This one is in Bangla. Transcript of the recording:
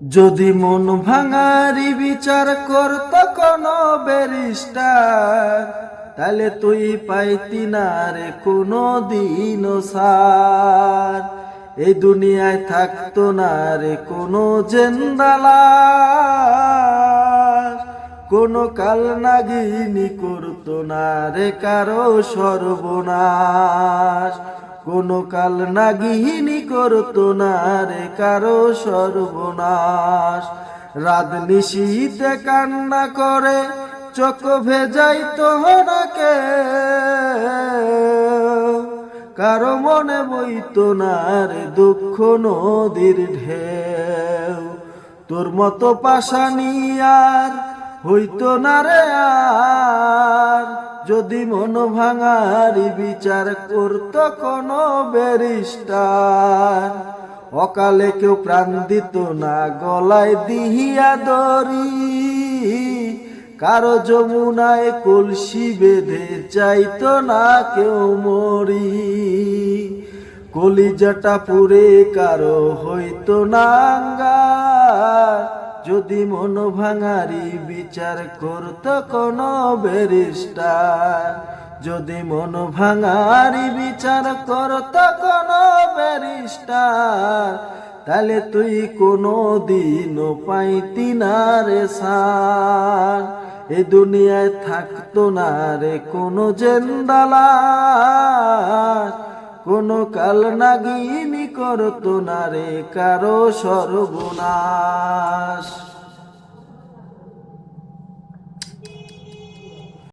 যদি মন ভাঙারি বিচার করত কোন ব্যারিস্টার, তাহলে তুই পাইতি না রে কোনো দিন সার। এই দুনিয়ায় থাকতো না রে কোনো জেন্দালার। কোনো কাল নাগিনী করতো না রে কারও সর্বনাশ। কোনো কাল নাগিনী করতো না রে কারও সর্বনাশ। রাত নিশীতে কান্না করে, চোখ ভেজাই তোহরাকে কারও মনে বইতো না রে দুঃখ নদীর ঢেউ। তোর মতো পাশানি আর হইতো না রে আর। যদি মন ভাঙারি বিচার করত কোন ব্যারিস্টার। অকালে কেউ প্রাণ দিত না, গলায় দিহিয়া দড়ি। কারও যমুনায় কলসি বেঁধে চাইতো না কেউ মরি। কলিজাটা পুরে কারও হইতো না আঙ্গার। যদি মন ভাঙারি বিচার করত কোন ব্যারিস্টার। যদি মন ভাঙারি বিচার করত কোন ব্যারিস্টার, তাহলে তুই কোনো দিন পাইতি না রে সার এ দুনিয়ায় থাকতো না রে কোনো জেন্দালা কোনো কাল নাগিনী করতো না রে কারও সর্বনাশ।